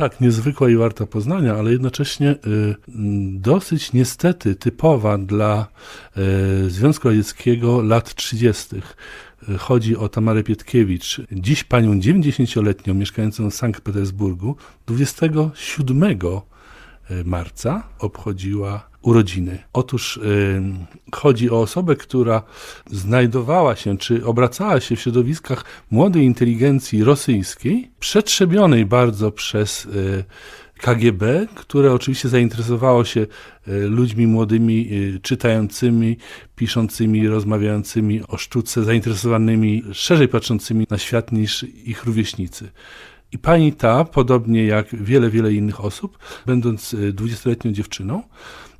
Tak, niezwykła i warta poznania, ale jednocześnie y, mm, dosyć niestety typowa dla y, Związku Radzieckiego lat 30. Y, Chodzi o Tamarę Pietkiewicz, dziś panią 90-letnią mieszkającą w Sankt Petersburgu. 27 y, marca obchodziła urodziny. Otóż y, chodzi o osobę, która znajdowała się, czy obracała się w środowiskach młodej inteligencji rosyjskiej, przetrzebionej bardzo przez y, KGB, które oczywiście zainteresowało się y, ludźmi młodymi, y, czytającymi, piszącymi, rozmawiającymi o sztuce, zainteresowanymi, szerzej patrzącymi na świat niż ich rówieśnicy. I pani ta, podobnie jak wiele, wiele innych osób, będąc y, 20-letnią dziewczyną,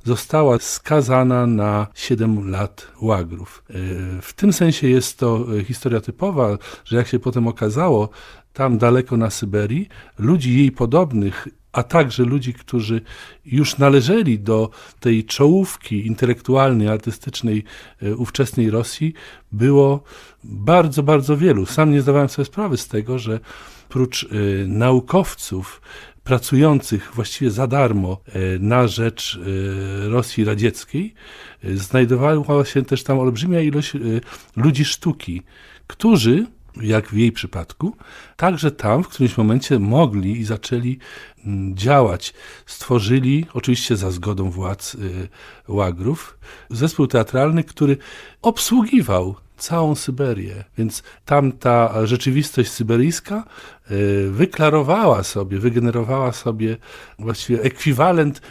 została skazana na 7 lat łagrów. Y, W tym sensie jest to y, historia typowa, że jak się potem okazało, tam daleko na Syberii, ludzi jej podobnych, a także ludzi, którzy już należeli do tej czołówki intelektualnej, artystycznej y, ówczesnej Rosji, było bardzo, bardzo wielu. Sam nie zdawałem sobie sprawy z tego, że prócz naukowców pracujących właściwie za darmo y, na rzecz y, Rosji radzieckiej, y, znajdowała się też tam olbrzymia ilość ludzi sztuki, którzy jak w jej przypadku, także tam w którymś momencie mogli i zaczęli działać. Stworzyli, oczywiście za zgodą władz Łagrów, zespół teatralny, który obsługiwał całą Syberię. Więc tamta rzeczywistość syberyjska y, wyklarowała sobie, wygenerowała sobie właściwie ekwiwalent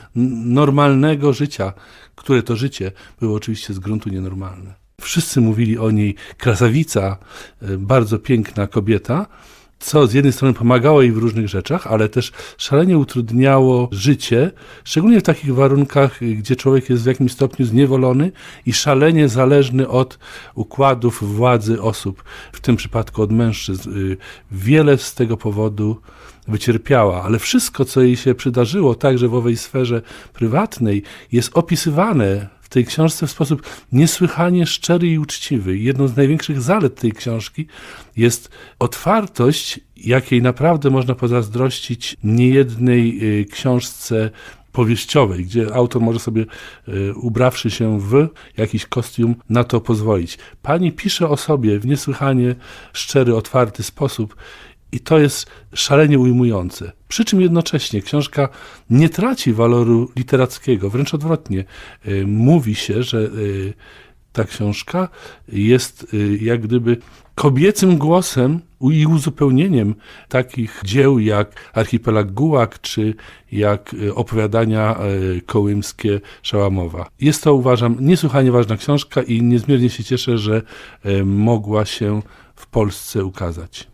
normalnego życia, które to życie było oczywiście z gruntu nienormalne. Wszyscy mówili o niej krasawica, y, bardzo piękna kobieta, co z jednej strony pomagało jej w różnych rzeczach, ale też szalenie utrudniało życie, szczególnie w takich warunkach, gdzie człowiek jest w jakimś stopniu zniewolony i szalenie zależny od układów władzy osób, w tym przypadku od mężczyzn. Y, Wiele z tego powodu wycierpiała, ale wszystko, co jej się przydarzyło, także w owej sferze prywatnej, jest opisywane tej książce w sposób niesłychanie szczery i uczciwy. Jedną z największych zalet tej książki jest otwartość, jakiej naprawdę można pozazdrościć niejednej y, książce powieściowej, gdzie autor może sobie, y, ubrawszy się w jakiś kostium, na to pozwolić. Pani pisze o sobie w niesłychanie szczery, otwarty sposób i to jest szalenie ujmujące. Przy czym jednocześnie książka nie traci waloru literackiego, wręcz odwrotnie. Y, Mówi się, że y, ta książka jest y, jak gdyby kobiecym głosem i uzupełnieniem takich dzieł jak Archipelag Gułak czy jak opowiadania kołymskie Szałamowa. Jest to, uważam, niesłychanie ważna książka i niezmiernie się cieszę, że mogła się w Polsce ukazać.